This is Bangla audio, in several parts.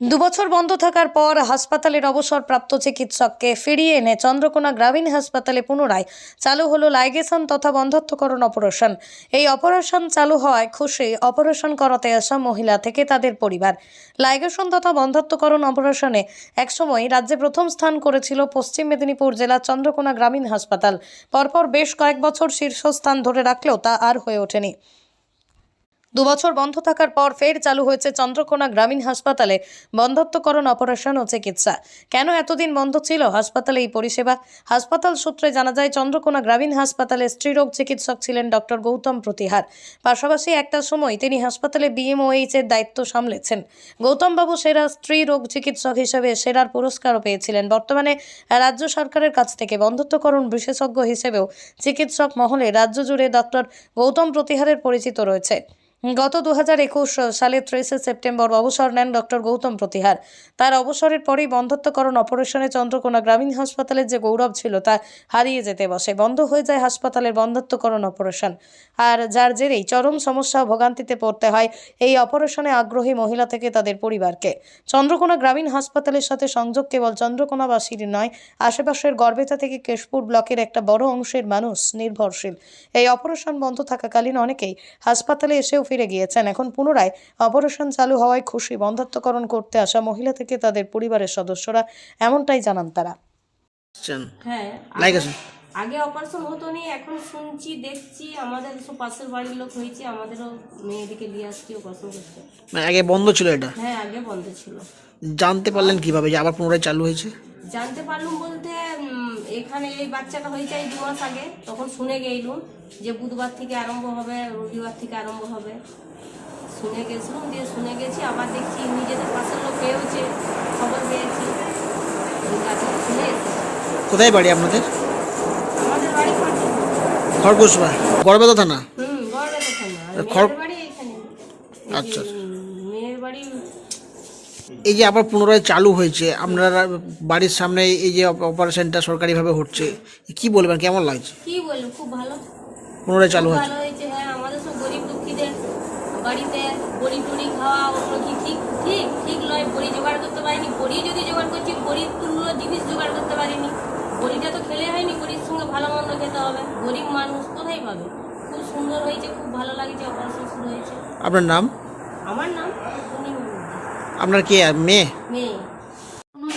দুবছর বন্ধ থাকার পর হাসপাতালের অবসরপ্রাপ্ত চিকিৎসককে ফিরিয়ে এনে চন্দ্রকোনা গ্রামীণ হাসপাতালে পুনরায় চালু হলো লাইগেশন তথা বন্ধত্বকরণ অপারেশন। এই অপারেশন চালু হওয়ায় খুশি অপারেশন করাতে আসা মহিলা থেকে তাদের পরিবার। লাইগেশন তথা বন্ধত্বকরণ অপারেশনে একসময় রাজ্যে প্রথম স্থান করেছিল পশ্চিম মেদিনীপুর জেলার চন্দ্রকোনা গ্রামীণ হাসপাতাল। পরপর বেশ কয়েক বছর শীর্ষস্থান ধরে রাখলেও তা আর হয়ে ওঠেনি। দুবছর বন্ধ থাকার পর ফের চালু হয়েছে চন্দ্রকোনা গ্রামীণ হাসপাতালে বন্ধত্বকরণ অপারেশন ও চিকিৎসা। কেন এতদিন বন্ধ ছিল হাসপাতালে এই পরিষেবা? হাসপাতাল সূত্রে জানা যায়, চন্দ্রকোনা গ্রামীণ হাসপাতালে স্ত্রীরোগ চিকিৎসক ছিলেন ডক্টর গৌতম প্রতিহার। পাশাপাশি একটা সময় তিনি হাসপাতালে বিএমওএইচ এর দায়িত্ব সামলেছেন। গৌতমবাবু সেরা স্ত্রী রোগ চিকিৎসক হিসেবে সেরার পুরস্কারও পেয়েছিলেন। বর্তমানে রাজ্য সরকারের কাছ থেকে বন্ধত্বকরণ বিশেষজ্ঞ হিসেবেও চিকিৎসক মহলে রাজ্য জুড়ে ডক্টর গৌতম প্রতিহারের পরিচিত রয়েছে। গত দু সালের ত্রিশে সেপ্টেম্বর অবসর নেন ডক্টর গৌতম প্রতিহার। তার অবসরের পরেই বন্ধত্বকরণ অপারেশনে চন্দ্রকোনা গ্রামীণ হাসপাতালের যে গৌরব ছিল, তা হারিয়ে যেতে বসে। বন্ধ হয়ে যায় হাসপাতালের বন্ধত্বকরণ অপারেশন। আর যার জেরেই চরম সমস্যা ভোগান্তিতে পড়তে হয়, এই অপারেশনে আগ্রহী মহিলা থেকে তাদের পরিবারকে। চন্দ্রকোনা গ্রামীণ হাসপাতালের সাথে সংযোগ কেবল চন্দ্রকোনাবাসীর নয়, আশেপাশের গর্বেতা থেকে কেশপুর ব্লকের একটা বড় অংশের মানুষ নির্ভরশীল। এই অপারেশন বন্ধ থাকাকালীন অনেকেই হাসপাতালে এসেও ফিরে গিয়েছেন। এখন পুনরায় অপারেশন চালু হওয়ায় খুশি। বন্ধত্বকরণ করতে আসা মহিলা থেকে তাদের পরিবারের সদস্যরা এমনটাই জানান তারা। হ্যাঁ আগে অপারেশন হতো নি এখন শুনছি দেখছি আমাদের সব পাশের বাড়ির লোক হয়েছে আমাদেরও মেয়েদিকে নিয়ে আসছি অপারেশন করতে। মানে আগে বন্ধ ছিল এটা? হ্যাঁ আগে বন্ধ ছিল। জানতে পারলেন কীভাবে যে আবার পুনরায় চালু হয়েছে? জানতে পারলুম বলতে এখানে এই বাচ্চাটা হয়ে যায় দু মাস আগে তখন শুনে গেইলুম যে বুধবার থেকে আরম্ভ হবে রবিবার থেকে আরম্ভ হবে। শুনে গেছিলাম দিয়ে শুনে গেছি আবার দেখছি নিজেদের পাশের লোক পেয়েছে খবর পেয়েছি। শুনে কোথায় বাড়ি আপনাদের? আমাদের বাড়ি থানা? হুম গড়বেতা থানা। এখানে। আচ্ছা। মেয়ের বাড়ি এই যে আবার পুনরায় চালু হয়েছে আপনারা বাড়ির সামনে এই যে অপ- অপারেশনটা সরকারিভাবে হচ্ছে কি বলবেন কেমন লাগছে? কি বলব খুব ভালো। পুনরায় চালু হয়েছে। ভালো হয়েছে হ্যাঁ আমাদের সব গরিব দুঃখীদের বাড়িতে বড়ি টুড়ি খাওয়া ওগুলো কি ঠিক? ঠিক ঠিক নয় বড়ি জোগাড় করতে পারিনি। বড়ি যদি জোগাড় করছি বড়ির তুল্য জিনিস জোগাড় করতে পারিনি। বড়িটা তো খেলে হয়নি বড়ির সঙ্গে ভালো মন্দ খেতে হবে। গরিব মানুষ কোথায় পাবে? খুব সুন্দর হয়েছে খুব ভালো লাগছে অপারেশন শুরু হয়েছে। আপনার নাম? আমার নাম? পূর্ণিমা। আপনার কে মেয়ে? মেয়ে।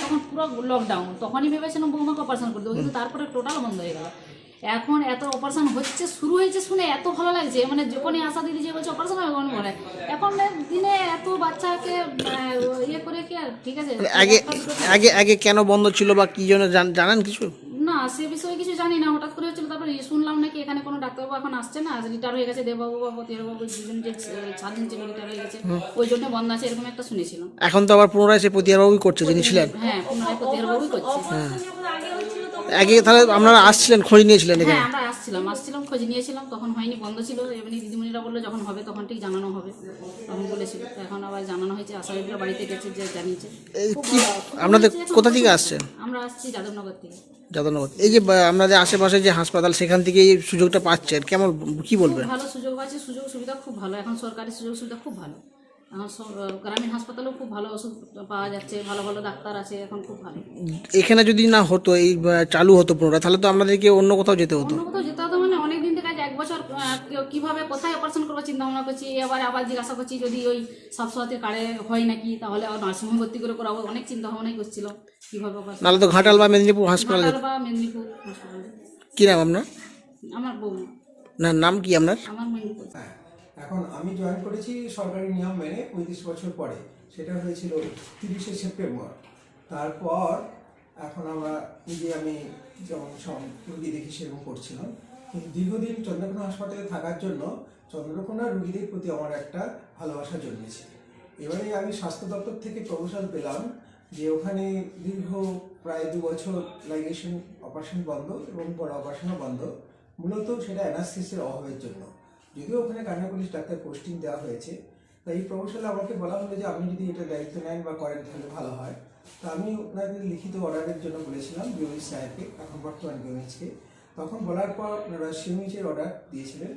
তখন পুরো লকডাউন তখনই ভেবেছিলাম বৌমাকে অপারেশন করে দেবো কিন্তু তারপরে টোটাল বন্ধ হয়ে গেল। এখন এত অপারেশন হচ্ছে শুরু হয়েছে শুনে এত ভালো লাগছে মানে যখনই আশা দিদি যে বলছে অপারেশন হবে মনে হয়। এখন দিনে এত বাচ্চাকে ইয়ে করে কি আর ঠিক আছে? আগে আগে আগে কেন বন্ধ ছিল বা কি জন্য জান- জানেন কিছু? সে বিষয়ে কিছু জানি না হঠাৎ করে হচ্ছিল তারপরে শুনলাম নাকি এখানে কোনো ডাক্তারবাবু এখন আসছে না রিটার হয়ে গেছে দেবাবু বা প্রতিবাবু দুজন যে স্বাধীন ছিল রিটার হয়ে গেছে ওই জন্য বন্ধ আছে এরকম একটা শুনেছিলাম। এখন তো আবার পুনরায় সে প্রতিহারবাবুই করছে যিনি ছিলেন। হ্যাঁ পুনরায় প্রতিবাবুই করছে। আগে তাহলে আপনারা আসছিলেন খোঁজ নিয়েছিলেন এখানে? হ্যাঁ আমরা আসছিলাম আসছিলাম খোঁজ নিয়েছিলাম তখন হয়নি বন্ধ ছিল এমনি দিদিমণিরা বলল যখন হবে তখন ঠিক জানানো হবে তখন বলেছিল এখন আবার জানানো হয়েছে আশারিরা বাড়িতে গেছে যে জানিয়েছে। এই কি আপনাদের কোথা থেকে আসছেন? আমরা আসছি যাদবনগর থেকে। যাদবনগর। এই যে বা- আপনাদের আশেপাশে যে হাসপাতাল সেখান থেকে এই সুযোগটা পাচ্ছেন কেমন কি বলবেন? ভালো সুযোগ আছে সুযোগ সুবিধা খুব ভালো এখন সরকারি সুযোগ সুবিধা খুব ভালো। গ্রামীণ হাসপাতালেও খুব ভালো ওষুধ পাওয়া যাচ্ছে ভালো ভালো ডাক্তার আছে এখন খুব ভালো। এখানে যদি না হতো এই চালু হতো পুনরায় তাহলে তো আপনাদেরকে অন্য কোথাও যেতে হতো। অন্য কোথাও যেতে হতো মানে অনেক দিন থেকে এক বছর কীভাবে কোথায় অপারেশন করব চিন্তা ভাবনা করছি এবার আবার জিজ্ঞাসা করছি যদি ওই স্বাস্থ্যসাথীর কার্ডে হয় নাকি তাহলে নার্সিংহোম ভর্তি করে করাবো অনেক চিন্তা ভাবনাই করছিল কীভাবে নাহলে তো ঘাটাল বা মেদিনীপুর হাসপাতাল বা মেদিনীপুর হাসপাতালে কি নাম আপনার? আমার বউ না নাম কি আপনার? আমার এখন আমি জয়েন করেছি সরকারি নিয়ম মেনে পঁয়ত্রিশ বছর পরে। সেটা হয়েছিল তিরিশে সেপ্টেম্বর। তারপর এখন আমরা নিজে আমি যেমন রুগী দেখি সেরকম করছিলাম। কিন্তু দীর্ঘদিন চন্দ্রকোনা হাসপাতালে থাকার জন্য চন্দ্রকোনা রুগীদের প্রতি আমার একটা ভালোবাসা জন্মেছে। এবারে আমি স্বাস্থ্য দপ্তর থেকে প্রপোজাল পেলাম যে ওখানে দীর্ঘ প্রায় দু বছর লাইগেশন অপারেশন বন্ধ এবং বড় অপারেশনও বন্ধ। মূলত সেটা অ্যানাস্থেসিসের অভাবের জন্য। যদিও ওখানে কান্নাকুলিশ ডাক্তার পোস্টিং দেওয়া হয়েছে তাই এই প্রকৌশলে আমাকে বলা হলো যে আপনি যদি এটা দায়িত্ব নেন বা করেন তাহলে ভালো হয়। তো আমি ওনাদের লিখিত অর্ডারের জন্য বলেছিলাম বিওএইচ স্যারকে এখন বর্তমান বিওএইচকে তখন বলার পর ওনারা সিএমএইচের অর্ডার দিয়েছিলেন।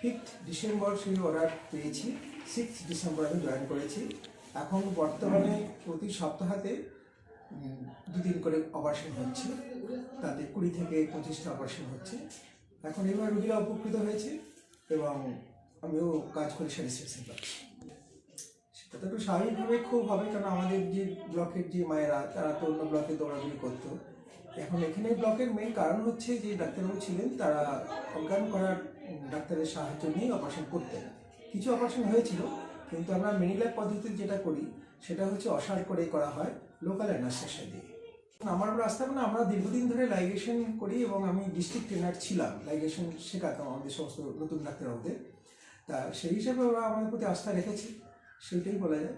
ফিফথ ডিসেম্বর সেই অর্ডার পেয়েছি সিক্স ডিসেম্বর আমি জয়েন করেছি। এখন বর্তমানে প্রতি সপ্তাহাতে দুদিন করে অপারেশন হচ্ছে। তাতে কুড়ি থেকে পঁচিশটা অপারেশন হচ্ছে। এখন এবার রুগীরা উপকৃত হয়েছে। এবং আমিও কাজ করি স্যাটিসফ্যাকশন পাচ্ছি। সেটা তো স্বাভাবিকভাবে খুব হবে, কারণ আমাদের যে ব্লকের যে মায়েরা, তারা তো অন্য ব্লকে দৌড়াদৌড়ি করতো। এখন এখানে ব্লকের মেন কারণ হচ্ছে যে ডাক্তারবাবু ছিলেন, তারা অজ্ঞান করার ডাক্তারের সাহায্য নিয়ে অপারেশন করতেন। কিছু অপারেশন হয়েছিল, কিন্তু আমরা মেনিল্যাব পদ্ধতিতে যেটা করি, সেটা হচ্ছে অসার করে করা হয় লোকাল অ্যানাস্থেশিয়া দিয়ে আমার রাস্তা মানে আমরা দীর্ঘদিন ধরে লাইগেশন করি এবং আমি ডিস্ট্রিক্ট ট্রেনার ছিলাম। লাইগেশন শেখাতাম আমাদের সমস্ত নতুন ডাক্তারবাবুদের। তা সেই হিসাবে ওরা আমাদের প্রতি আস্থা রেখেছে, সেইটাই বলা যায়।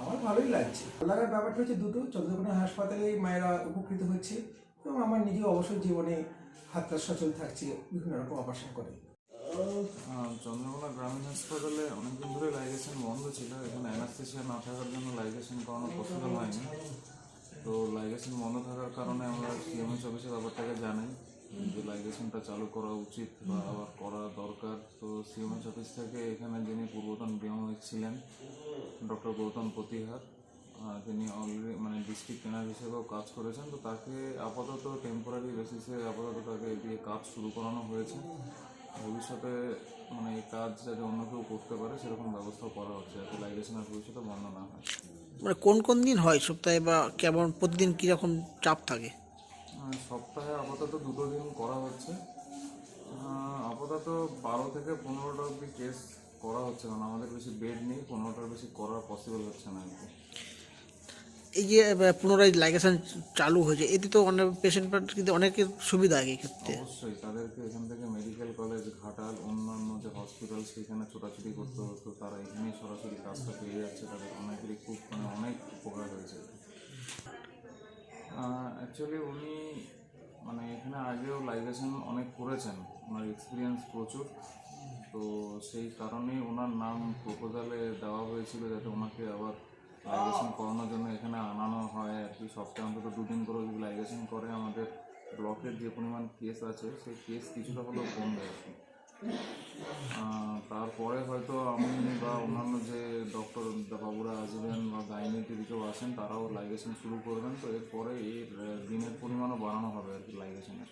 আমার ভালোই লাগছে। লাগার ব্যাপারটা হচ্ছে দুটো, চন্দ্রকোনা হাসপাতালে মায়েরা উপকৃত হচ্ছে এবং আমার নিজেও অবসর জীবনে হাতটা সচল থাকছে বিভিন্ন রকম অপারেশন করে। চন্দ্রকোনা গ্রামীণ হাসপাতালে অনেকদিন ধরে লাইগেশন বন্ধ ছিল, এখানে অ্যানাস্থেশিয়া না থাকার জন্য লাইগেশন করানো পসিবল হয়নি। তো লাইগেশন বন্ধ থাকার কারণে আমরা সিএমএস অফিসে ব্যাপারটাকে জানাই যে লাইগেশনটা চালু করা উচিত বা আবার করা দরকার। তো সিএমএস অফিস থেকে এখানে যিনি পূর্বতন বিএমএস ছিলেন ডক্টর গৌতম প্রতিহার তিনি অলরেডি মানে ডিস্ট্রিক্ট ট্রেনার হিসেবেও কাজ করেছেন। তো তাকে আপাতত টেম্পোরারি বেসিসে আপাতত তাকে দিয়ে কাজ শুরু করানো হয়েছে। ভবিষ্যতে মানে এই কাজ যাতে অন্য কেউ করতে পারে, সেরকম ব্যবস্থা করা হচ্ছে যাতে লাইগেশনের ভবিষ্যতে বন্ধ না হয়। মানে কোন কোন দিন হয়? সপ্তাহে বা কেমন প্রতিদিন কীরকম চাপ থাকে? সপ্তাহে আপাতত দুটো দিন করা হচ্ছে। আপাতত বারো থেকে পনেরোটা অব্দি কেস করা হচ্ছে কারণ আমাদের বেশি বেড নেই, পনেরোটার বেশি করা পসিবল হচ্ছে না আর কি। এই যে পুনরায় লাইগেশন চালু হয়েছে। এতে তো অনেক পেশেন্ট কিন্তু অনেকের সুবিধা এই ক্ষেত্রে। অবশ্যই, তাদেরকে এখান থেকে মেডিকেল কলেজ ঘাটাল, অন্যান্য যে হসপিটাল সেখানে ছোটাছুটি করতে হতো তারা এখানেই সরাসরি কাজটা পেয়ে যাচ্ছে। তাদের অনেকেরই খুব মানে অনেক উপকার হয়েছে। অ্যাকচুয়ালি উনি মানে এখানে আগেও লাইগেশন অনেক করেছেন। ওনার এক্সপিরিয়েন্স প্রচুর। তো সেই কারণেই ওনার নাম প্রপোজালে দেওয়া হয়েছিল যাতে ওনাকে আবার লাইগেশন করানোর জন্য এখানে আনানো হয় আর কি। সপ্তাহে অন্তত দুদিন করে যদি লাইগেশন করে আমাদের ব্লকের যে পরিমাণ কেস আছে, সেই কেস কিছুটা হলেও কমবে আর কি। তারপরে হয়তো আমি বা অন্যান্য যে ডক্টর বাবুরা আসবেন বা গাইনির দিকেও আসেন, তারাও লাইগেশন শুরু করবেন। তো এরপরে এর দিনের পরিমাণও বাড়ানো হবে আর কি লাইগেশনের